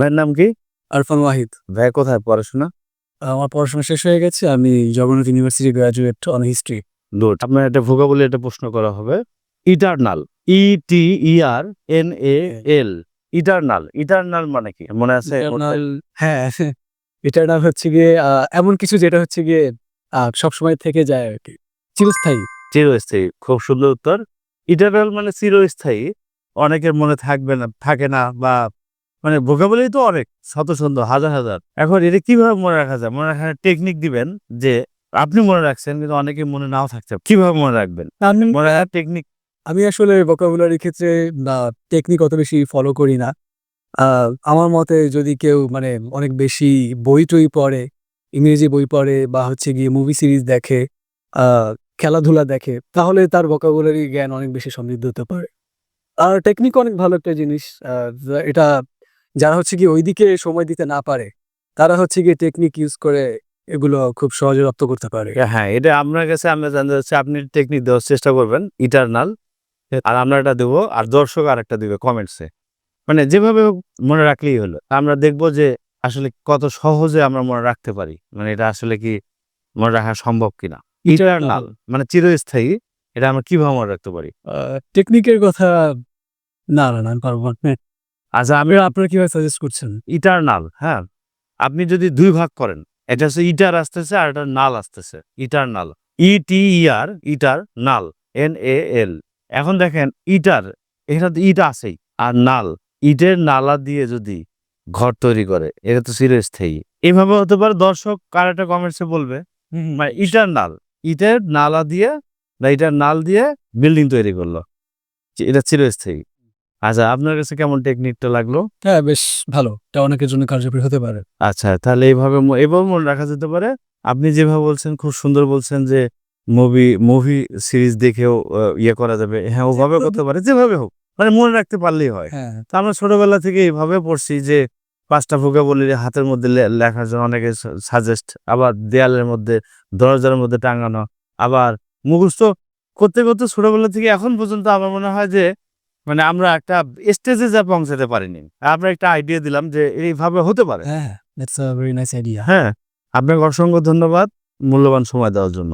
ভাইয়ের নাম কি? আরফান ওয়াহিদ। ভাই কোথায়? পড়াশোনা? আমার পড়াশোনা শেষ হয়ে গেছে। আমি Jagannath university graduate on history good আপনার একটা ভোকাবুলি একটা প্রশ্ন করা হবে। Eternal E T E R N A L eternal eternal মানে কি? মনে আছে? হ্যাঁ। ইটারনাল হচ্ছে গিয়ে এমন কিছু যেটা হচ্ছে গিয়ে সবসময় থেকে যায় আর কি। চিরস্থায়ী। চিরস্থায়ী। খুব সুন্দর উত্তর। ইটারনাল মানে চিরস্থায়ী। অনেকের মনে থাকবে না থাকে না বা মানে ভোকাবুলি তো অনেক শত সুন্দর হাজার হাজার। এখন এটা কীভাবে মনে রাখা যায়? মনে রাখার টেকনিক দিবেন যে আপনি মনে রাখছেন কিন্তু অনেকে মনে নাও থাকছে। কীভাবে মনে রাখবেন? আমি মনে রাখার টেকনিক আমি আসলে ভোকাবুলারির ক্ষেত্রে টেকনিক অত বেশি ফলো করি না। আমার মতে যদি কেউ মানে অনেক বেশি বই টই পড়ে ইংরেজি বই পড়ে বা হচ্ছে গিয়ে মুভি সিরিজ দেখে আহ, খেলাধুলা দেখে তাহলে তার ভোকাবুলারি জ্ঞান অনেক বেশি সমৃদ্ধ হতে পারে। আর টেকনিক অনেক ভালো একটা জিনিস এটা যারা হচ্ছে গিয়ে ওইদিকে সময় দিতে না পারে তারা হচ্ছে কি টেকনিক ইউজ করে এগুলো খুব সহজে রপ্ত করতে পারে। হ্যাঁ এটা আপনার কাছে আমরা জানতে চাচ্ছি আপনি টেকনিক দেওয়ার চেষ্টা করবেন ইটারনাল আর আমরা এটা দেবো আর দর্শক আর একটা দেবে কমেন্টসে মানে যেভাবে মনে রাখলেই হলো আমরা দেখব যে আসলে কত সহজে আমরা মনে রাখতে পারি মানে এটা আসলে কি মনে রাখা সম্ভব কিনা। ইটারনাল মানে চিরস্থায়ী এটা আমরা কীভাবে মনে রাখতে পারি? টেকনিকের কথা না না না আমি পারব না। আচ্ছা আমি আপনার কীভাবে সাজেস্ট করছেন? ইটারনাল হ্যাঁ। আপনি যদি দুই ভাগ করেন এটা হচ্ছে ইটার আসতেছে আর এটা নাল আসতেছে eternal E T R eater null N A এল এখন দেখেন ইটার এখানে তো ইট আছেই আর নাল ইটের নালা দিয়ে যদি ঘর তৈরি করে এটা তো চিরস্থায়ী। এভাবে হতে পারে দর্শক কার একটা কমেন্টসে বলবে মানে ইটার নাল ইটের নালা দিয়ে বা ইটার নাল দিয়ে বিল্ডিং তৈরি করল এটা চিরস্থায়ী। আচ্ছা আপনার কাছে কেমন টেকনিকটা লাগল? হ্যাঁ বেশ ভালো। এটা অনেকের জন্য কার্যকরী হতে পারে। আচ্ছা তাহলে এইভাবে এভাবে মনে রাখা যেতে পারে আপনি যেভাবে বলছেন খুব সুন্দর বলছেন যে মুভি মুভি সিরিজ দেখেও ইয়ে করা যাবে। হ্যাঁ ওভাবে করতে পারে যেভাবে হোক। মানে মনে রাখতে পারলেই হয়। হ্যাঁ। তা আমরা ছোটবেলা থেকে এইভাবে পড়ছি যে পাঁচটা ফুকা বলি হাতের মধ্যে লেখার জন্য অনেকে সাজেস্ট আবার দেয়ালের মধ্যে দরজার মধ্যে টাঙানো আবার মুখস্থ করতে করতে ছোটবেলা থেকে এখন পর্যন্ত আমার মনে হয় যে মানে আমরা একটা স্টেজে যা পৌঁছাতে পারিনি। আমরা একটা আইডিয়া দিলাম যে এইভাবে হতে পারে। হ্যাঁ that's a very nice idea হ্যাঁ আপনাকে অসংখ্য ধন্যবাদ। মূল্যবান সময় দেওয়ার জন্য।